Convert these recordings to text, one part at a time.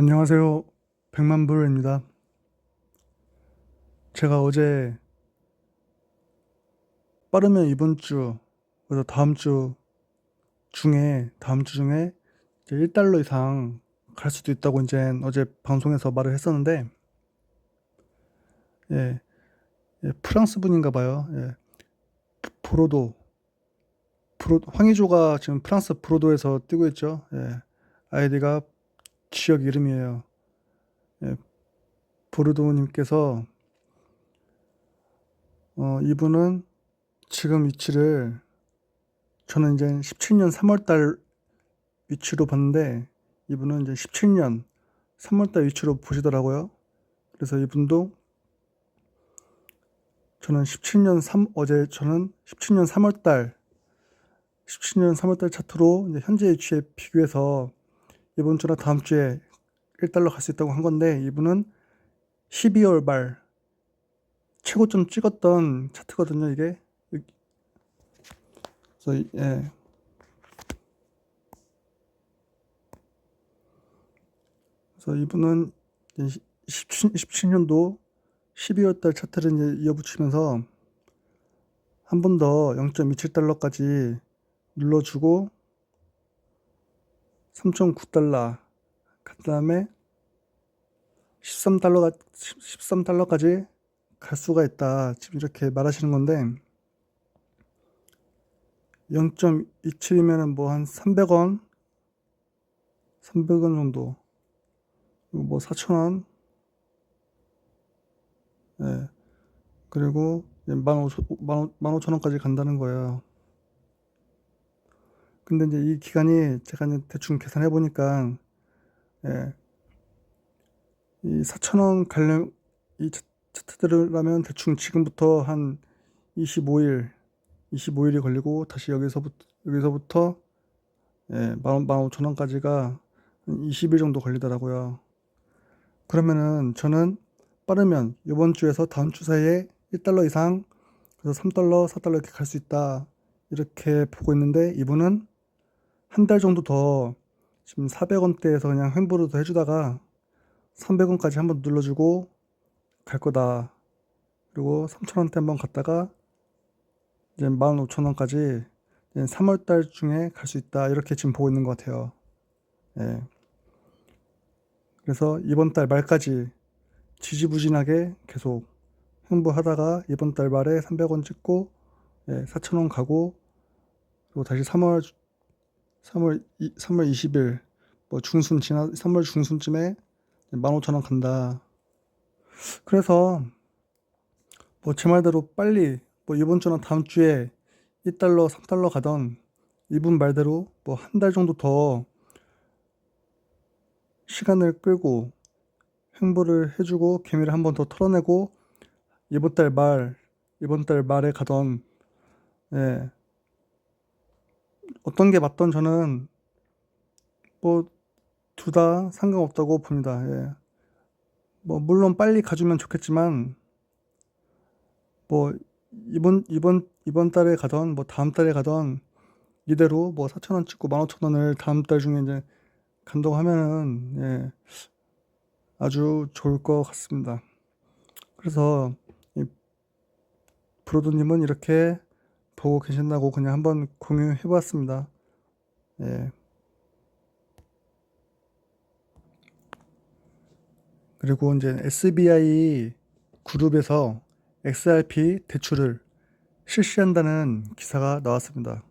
안녕하세요. 백만불입니다. 제가 어제 빠르면 이번 주, 그래서 다음 주 중에, 다음 주 중에 이제 1달러 이상 갈 수도 있다고 이제 어제 방송에서 말을 했었는데, 예, 예, 프랑스 분인가 봐요. 예, 브로도, 브로, 황의조가 지금 프랑스 브로도에서 뛰고 있죠. 예, 아이디가 지역 이름이에요. 예, 보르도님께서 어, 이분은 지금 위치를 저는 이제 17년 3월달 위치로 봤는데 이분은 이제 17년 3월달 위치로 보시더라고요. 그래서 이분도 저는 17년 3 어제 저는 17년 3월달 17년 3월달 차트로 현재 위치에 비교해서 이번 주나 다음 주에 1달러 갈 수 있다고 한 건데 이분은 12월 말 최고점 찍었던 차트거든요, 이게. 그래서 이- 예. 그래서 이분은 17, 17년도 12월 달 차트를 이어붙이면서 한 번 더 0.27달러까지 눌러주고 3.9달러 그 다음에 13달러가 13달러까지 갈 수가 있다. 지금 이렇게 말하시는 건데 0.27이면은 뭐 한 300원 300원 정도 뭐 4,000원 예. 그리고 15,000원까지 간다는 거예요. 근데 이제 이 기간이 제가 이제 대충 계산해 보니까 예. 이 4,000원 관련 이 차- 차트들라면 대충 지금부터 한 25일 25일이 걸리고 다시 여기서부터 여기서부터 예, 15,000원까지가 한 20일 정도 걸리더라고요. 그러면은 저는 빠르면 이번 주에서 다음 주 사이에 1달러 이상 그래서 3달러, 4달러 이렇게 갈 수 있다. 이렇게 보고 있는데 이분은 한 달 정도 더 지금 400원대에서 그냥 횡보를 더 해주다가 300원까지 한번 눌러주고 갈 거다. 그리고 3,000원대 한번 갔다가 이제 15,000원까지 3월 달 중에 갈 수 있다. 이렇게 지금 보고 있는 것 같아요. 예. 그래서 이번 달 말까지 지지부진하게 계속 횡보하다가 이번 달 말에 300원 찍고 예, 4,000원 가고 그리고 다시 3월 3월 2, 3월 20일 뭐 중순 지나 3월 중순쯤에 15,000원 간다. 그래서 뭐 제 말대로 빨리 뭐 이번 주나 다음 주에 1달러, 3달러 가던 이분 말대로 뭐 한 달 정도 더 시간을 끌고 횡보를 해주고 개미를 한 번 더 털어내고 이번 달 말, 이번 달 말에 가던 예, 어떤 게 맞던 저는 뭐 둘 다 상관없다고 봅니다. 예. 뭐 물론 빨리 가주면 좋겠지만 뭐 이번 이번 이번 달에 가던 뭐 다음 달에 가던 이대로 뭐 4,000원 찍고 15,000원을 다음 달 중에 이제 간다고 하면은 예, 아주 좋을 것 같습니다. 그래서 이 브로드님은 이렇게 보고 계신다고 그냥 한번 공유해 보았습니다. 예. 그리고 이제 SBI 그룹에서 XRP 대출을 실시한다는 기사가 나왔습니다.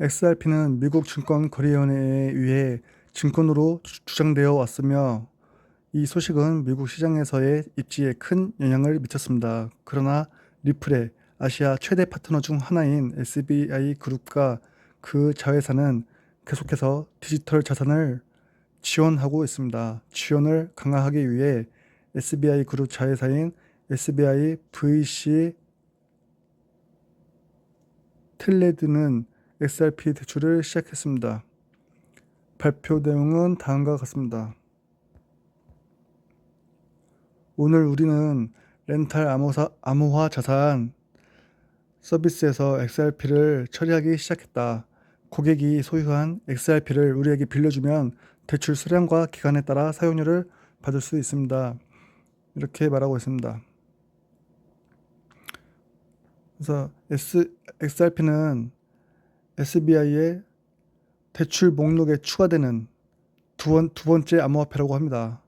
XRP는 미국 증권거래위원회에 의해 증권으로 주- 주장되어 왔으며 이 소식은 미국 시장에서의 입지에 큰 영향을 미쳤습니다. 그러나 리플의 아시아 최대 파트너 중 하나인 SBI 그룹과 그 자회사는 계속해서 디지털 자산을 지원하고 있습니다. 지원을 강화하기 위해 SBI 그룹 자회사인 SBI VC 텔레드는 XRP 대출을 시작했습니다. 발표 내용은 다음과 같습니다. 오늘 우리는 렌탈 암호사, 암호화 자산 서비스에서 XRP를 처리하기 시작했다. 고객이 소유한 XRP를 우리에게 빌려주면 대출 수량과 기간에 따라 사용료를 받을 수 있습니다. 이렇게 말하고 있습니다. 그래서 S, XRP는 SBI의 대출 목록에 추가되는 두, 번, 두 번째 암호화폐라고 합니다.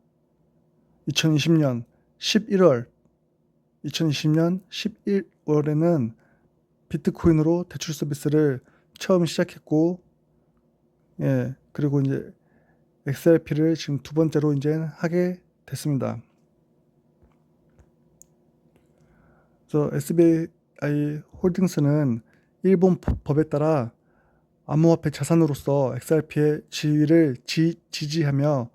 2020년 11월 2020년 11월에는 비트코인으로 대출 서비스를 처음 시작했고 예 그리고 이제 XRP를 지금 두 번째로 이제 하게 됐습니다. 그래서 SBI 홀딩스는 일본 법에 따라 암호화폐 자산으로서 XRP의 지위를 지, 지지하며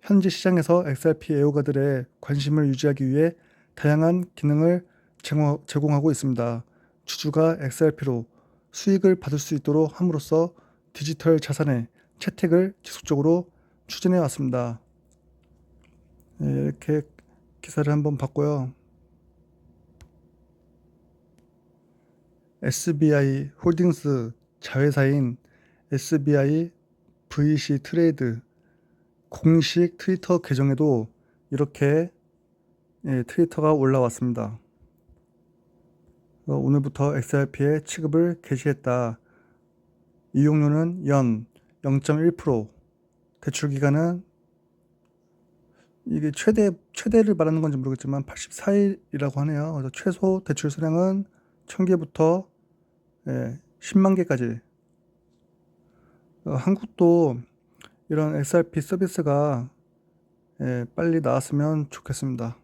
현지 시장에서 XRP 애호가들의 관심을 유지하기 위해 다양한 기능을 제공하고 있습니다. 주주가 XRP로 수익을 받을 수 있도록 함으로써 디지털 자산의 채택을 지속적으로 추진해 왔습니다. 네, 이렇게 기사를 한번 봤고요. SBI 홀딩스 자회사인 SBI VC 트레이드 공식 트위터 계정에도 이렇게 예, 트위터가 올라왔습니다. 어, 오늘부터 XRP의 취급을 개시했다. 이용료는 연 0.1%, 대출 기간은 이게 최대 최대를 말하는 건지 모르겠지만 84일이라고 하네요. 그래서 최소 대출 수량은 1000개부터 예, 10만 개까지. 어, 한국도 이런 XRP 서비스가 예, 빨리 나왔으면 좋겠습니다.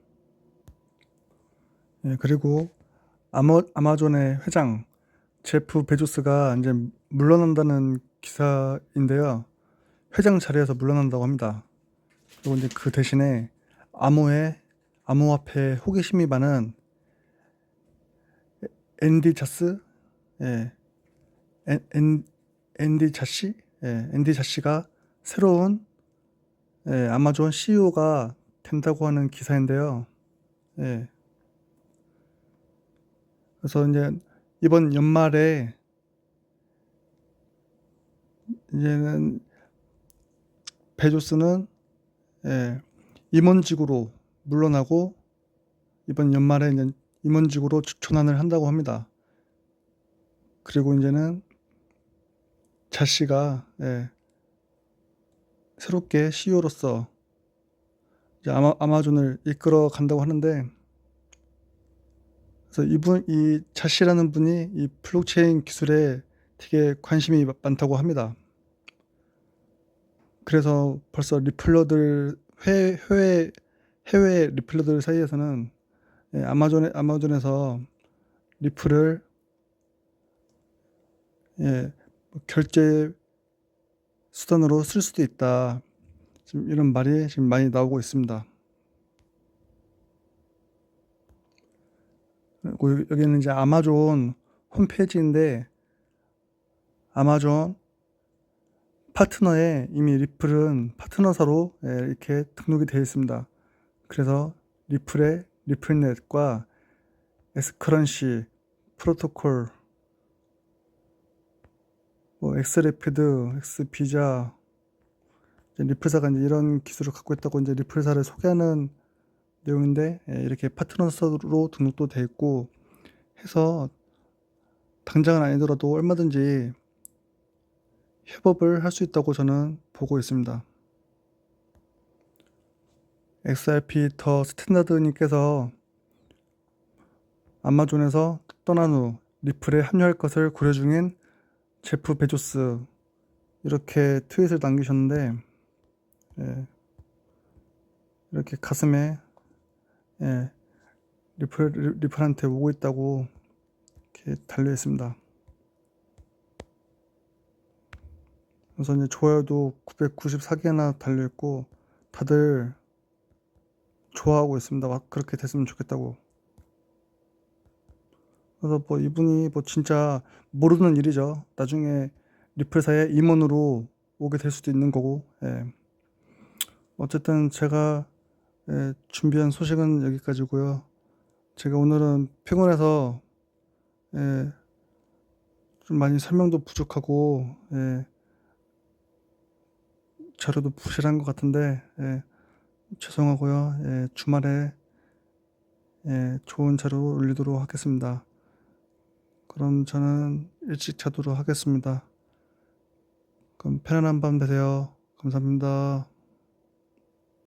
예, 그리고 아마, 아마존의 회장 제프 베조스가 이제 물러난다는 기사인데요. 회장 자리에서 물러난다고 합니다. 그리고 이제 그 대신에 암호에 암호화폐 호기심이 많은 앤디 자스, 예, 앤, 앤, 앤디 자씨, 예, 앤디 자씨가 새로운 예, 아마존 CEO가 된다고 하는 기사인데요. 예. 그래서 이제 이번 연말에 이제는 베조스는 예, 임원직으로 물러나고 이번 연말에 이제 임원직으로 전환을 한다고 합니다. 그리고 이제는 자 씨가 예, 새롭게 CEO로서 아마, 아마존을 이끌어 간다고 하는데 그래서 이분 이 자씨라는 분이 이 블록체인 기술에 되게 관심이 많다고 합니다. 그래서 벌써 리플러들 해, 해외 해외 리플러들 사이에서는 예, 아마존에 아마존에서 리플을 예, 뭐 결제 수단으로 쓸 수도 있다. 지금 이런 말이 지금 많이 나오고 있습니다. 그리고 여기는 이제 아마존 홈페이지인데 아마존 파트너에 이미 리플은 파트너사로 예, 이렇게 등록이 되어 있습니다. 그래서 리플의 리플넷과 에스커런시 프로토콜 뭐 엑스레피드, 엑스비자 리플사가 이제 이런 기술을 갖고 있다고 이제 리플사를 소개하는 내용인데 예, 이렇게 파트너스로 등록도 돼 있고 해서 당장은 아니더라도 얼마든지 협업을 할 수 있다고 저는 보고 있습니다. XRP 더 스탠다드님께서 아마존에서 떠난 후 리플에 합류할 것을 고려 중인 제프 베조스 이렇게 트윗을 남기셨는데 예, 이렇게 가슴에 예, 리플, 리플한테 오고 있다고 이렇게 달려 있습니다. 그래서 이제 좋아요도 994개나 달려 있고 다들 좋아하고 있습니다. 그렇게 됐으면 좋겠다고. 그래서 뭐 이분이 뭐 진짜 모르는 일이죠. 나중에 리플사의 임원으로 오게 될 수도 있는 거고. 예. 어쨌든 제가 예, 준비한 소식은 여기까지고요. 제가 오늘은 피곤해서 예, 좀 많이 설명도 부족하고, 예, 자료도 부실한 것 같은데, 예, 죄송하고요. 예, 주말에 예, 좋은 자료 올리도록 하겠습니다. 그럼 저는 일찍 자도록 하겠습니다. 그럼 편안한 밤 되세요. 감사합니다.